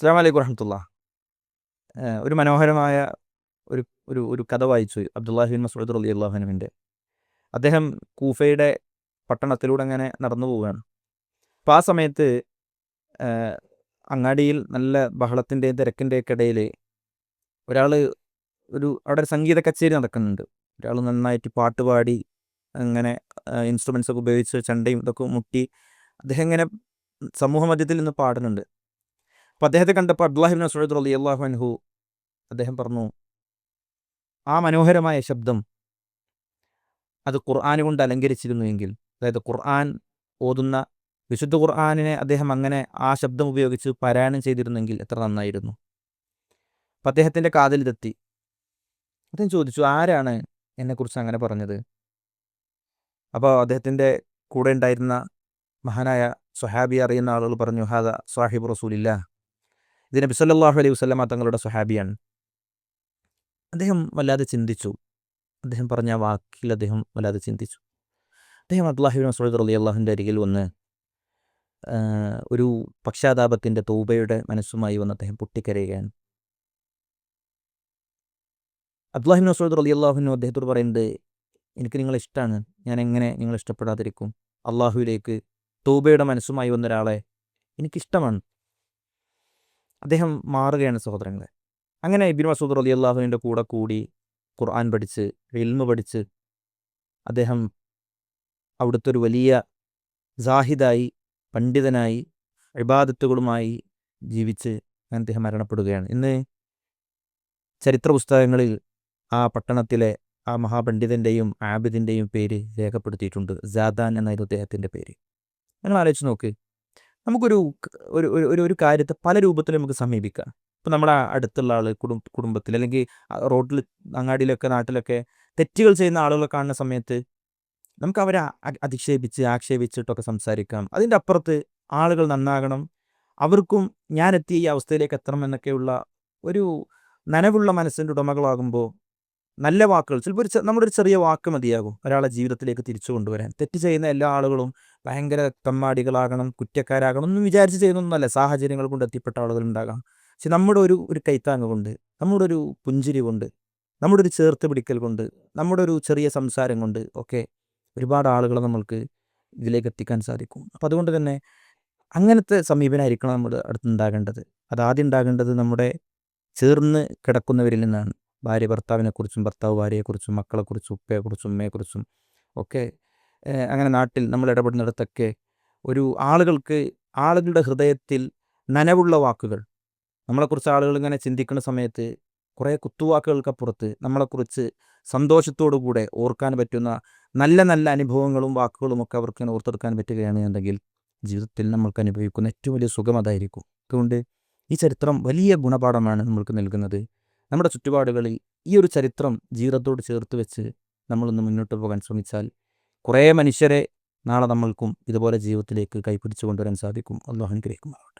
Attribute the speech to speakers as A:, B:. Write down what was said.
A: അസ്സാം വലൈക്കും വറഹമത്തുള്ള ഒരു മനോഹരമായ ഒരു ഒരു ഒരു കഥ വായിച്ചു അബ്ദുല്ലാഹിബിൻ മസൂദ് അലി അള്ളാഹുനുവിന്റെ അദ്ദേഹം കൂഫയുടെ പട്ടണത്തിലൂടെ അങ്ങനെ നടന്നു പോവുകയാണ്. അപ്പോൾ ആ സമയത്ത് അങ്ങാടിയിൽ നല്ല ബഹളത്തിന്റെയും തിരക്കിന്റെയൊക്കെ ഇടയിൽ ഒരാൾ ഒരു അവിടെ ഒരു സംഗീത കച്ചേരി നടക്കുന്നുണ്ട്. ഒരാൾ നന്നായിട്ട് പാട്ട് പാടി അങ്ങനെ ഇൻസ്ട്രുമെൻസ് ഒക്കെ ഉപയോഗിച്ച് ചണ്ടയും ഇതൊക്കെ മുട്ടി അദ്ദേഹം ഇങ്ങനെ സമൂഹ മധ്യത്തിൽ നിന്ന് പാടുന്നുണ്ട്. അപ്പോൾ അദ്ദേഹത്തെ കണ്ടപ്പോൾ അബ്ദുല്ലാഹിബിൻ മസൂദ് അലി അള്ളാഹു അൻഹു അദ്ദേഹം പറഞ്ഞു ആ മനോഹരമായ ശബ്ദം അത് ഖുർആൻ കൊണ്ട് അലങ്കരിച്ചിരുന്നുവെങ്കിൽ അതായത് ഖുർആൻ ഓതുന്ന വിശുദ്ധ ഖുർആാനിനെ അദ്ദേഹം അങ്ങനെ ആ ശബ്ദം ഉപയോഗിച്ച് പാരായണം ചെയ്തിരുന്നെങ്കിൽ എത്ര നന്നായിരുന്നു. അപ്പം അദ്ദേഹത്തിന്റെ കാതിലിതെത്തി അദ്ദേഹം ചോദിച്ചു ആരാണ് എന്നെക്കുറിച്ച് അങ്ങനെ പറഞ്ഞത്? അപ്പോൾ അദ്ദേഹത്തിന്റെ കൂടെ ഉണ്ടായിരുന്ന മഹാനായ സ്വഹാബി അറിയുന്ന ആളുകൾ പറഞ്ഞു ഹാദ സാഹിബ് റസൂലില്ല ഇത് നബി അലൈഹി വസ്ലമ തങ്ങളുടെ സ്വഹാബിയാണ്. അദ്ദേഹം വല്ലാതെ ചിന്തിച്ചു. അദ്ദേഹം പറഞ്ഞ വാക്കിൽ അദ്ദേഹം വല്ലാതെ ചിന്തിച്ചു. അദ്ദേഹം അബ്ദുല്ലാഹിബിൻ മസൂദ് അലി അള്ളാഹുവിന്റെ അരികിൽ വന്ന് ഒരു പക്ഷാതാപത്തിന്റെ തൂബയുടെ മനസ്സുമായി വന്ന് അദ്ദേഹം പൊട്ടിക്കരയുകയാണ്. അബ്ദുല്ലാഹിബിൻ മസൂദ് അലി അള്ളാഹുവിനു അദ്ദേഹത്തോട് പറയുന്നത് എനിക്ക് നിങ്ങളെ ഇഷ്ടമാണ് ഞാൻ എങ്ങനെ നിങ്ങൾ ഇഷ്ടപ്പെടാതിരിക്കും? അള്ളാഹുവിലേക്ക് തൂബയുടെ മനസ്സുമായി വന്ന ഒരാളെ എനിക്കിഷ്ടമാണ്. അദ്ദേഹം മാറുകയാണ് സഹോദരങ്ങളെ. അങ്ങനെ ഇബിൻ മസൂദ് അലി അള്ളാഹുവിന്റെ കൂടെ കൂടി ഖുർആൻ പഠിച്ച് ഇൽമ പഠിച്ച് അദ്ദേഹം അവിടുത്തെ ഒരു വലിയ ജാഹിദായി പണ്ഡിതനായി ഇബാദത്തുകളുമായി ജീവിച്ച് അങ്ങനെ അദ്ദേഹം മരണപ്പെടുകയാണ്. ഇന്ന് ചരിത്ര പുസ്തകങ്ങളിൽ ആ പട്ടണത്തിലെ ആ മഹാപണ്ഡിതന്റെയും ആബിദിന്റെയും പേര് രേഖപ്പെടുത്തിയിട്ടുണ്ട്. ജാദാൻ എന്നായിരുന്നു അദ്ദേഹത്തിന്റെ പേര്. അങ്ങനെ ആലോചിച്ച് നോക്ക്. നമുക്കൊരു ഒരു ഒരു ഒരു കാര്യത്തെ പല രൂപത്തിൽ നമുക്ക് സമീപിക്കാം. ഇപ്പം നമ്മുടെ അടുത്തുള്ള ആൾ കുടുംബ കുടുംബത്തിൽ അല്ലെങ്കിൽ റോഡിൽ അങ്ങാടിയിലൊക്കെ നാട്ടിലൊക്കെ തെറ്റുകൾ ചെയ്യുന്ന ആളുകളെ കാണുന്ന സമയത്ത് നമുക്ക് അവരെ അധിക്ഷേപിച്ച് ആക്ഷേപിച്ചിട്ടൊക്കെ സംസാരിക്കാം. അതിന്റെ അപ്പുറത്ത് ആളുകൾ നന്നാകണം. അവർക്കും ഞാൻ എത്തിയ ഈ അവസ്ഥയിലേക്ക് എത്തണം എന്നൊക്കെയുള്ള ഒരു നനവുള്ള മനസ്സിന്റെ ഉടമകളാകുമ്പോൾ നല്ല വാക്കുകൾ. ചിലപ്പോൾ ഒരു നമ്മുടെ ഒരു ചെറിയ വാക്ക് മതിയാകും ഒരാളെ ജീവിതത്തിലേക്ക് തിരിച്ചു കൊണ്ടുവരാൻ. തെറ്റ് ചെയ്യുന്ന എല്ലാ ആളുകളും ഭയങ്കര തമ്മാടികളാകണം കുറ്റക്കാരാകണം ഒന്നും വിചാരിച്ച് ചെയ്യുന്നൊന്നുമല്ല. സാഹചര്യങ്ങൾ കൊണ്ട് എത്തിപ്പെട്ട ആളുകൾ ഉണ്ടാകാം. പക്ഷെ നമ്മുടെ ഒരു ഒരു കൈത്താങ്ങ് കൊണ്ട് നമ്മുടെ ഒരു പുഞ്ചിരി കൊണ്ട് നമ്മുടെ ഒരു ചേർത്ത് പിടിക്കൽ കൊണ്ട് നമ്മുടെ ഒരു ചെറിയ സംസാരം കൊണ്ട് ഒക്കെ ഒരുപാട് ആളുകളെ നമ്മൾക്ക് ഇതിലേക്ക് എത്തിക്കാൻ സാധിക്കും. അപ്പം അതുകൊണ്ട് തന്നെ അങ്ങനത്തെ സമീപനമായിരിക്കണം നമ്മുടെ അടുത്ത് ഉണ്ടാകേണ്ടത്. അതാദ്യം ഉണ്ടാകേണ്ടത് നമ്മുടെ ചേർന്ന് കിടക്കുന്നവരിൽ നിന്നാണ്. ഭാര്യ ഭർത്താവിനെക്കുറിച്ചും ഭർത്താവ് ഭാര്യയെക്കുറിച്ചും മക്കളെക്കുറിച്ചും ഉപ്പയെക്കുറിച്ചും ഉമ്മയെക്കുറിച്ചും ഒക്കെ അങ്ങനെ നാട്ടിൽ നമ്മൾ ഇടപെടുന്നിടത്തൊക്കെ ഒരു ആളുകൾക്ക് ആളുകളുടെ ഹൃദയത്തിൽ നനവുള്ള വാക്കുകൾ. നമ്മളെക്കുറിച്ച് ആളുകൾ ഇങ്ങനെ ചിന്തിക്കുന്ന സമയത്ത് കുറേ കുത്തുവാക്കുകൾക്കപ്പുറത്ത് നമ്മളെക്കുറിച്ച് സന്തോഷത്തോടു കൂടെ ഓർക്കാൻ പറ്റുന്ന നല്ല നല്ല അനുഭവങ്ങളും വാക്കുകളും ഒക്കെ അവർക്ക് ഓർത്തെടുക്കാൻ പറ്റുകയാണെന്നുണ്ടെങ്കിൽ ജീവിതത്തിൽ നമ്മൾക്ക് അനുഭവിക്കുന്ന ഏറ്റവും വലിയ സുഖം അതായിരിക്കും. അതുകൊണ്ട് ഈ ചരിത്രം വലിയ ഗുണപാഠമാണ് നമ്മൾക്ക് നൽകുന്നത്. നമ്മുടെ ചുറ്റുപാടുകളിൽ ഈ ഒരു ചരിത്രം ജീവിതത്തോട് ചേർത്ത് വെച്ച് നമ്മളൊന്ന് മുന്നോട്ട് പോകാൻ ശ്രമിച്ചാൽ കുറേ മനുഷ്യരെ നാളെ നമ്മൾക്കും ഇതുപോലെ ജീവിതത്തിലേക്ക് കൈപിടിച്ചു കൊണ്ടുവരാൻ സാധിക്കും. അള്ളാഹു അനുഗ്രഹിക്കുമാറാവട്ടെ.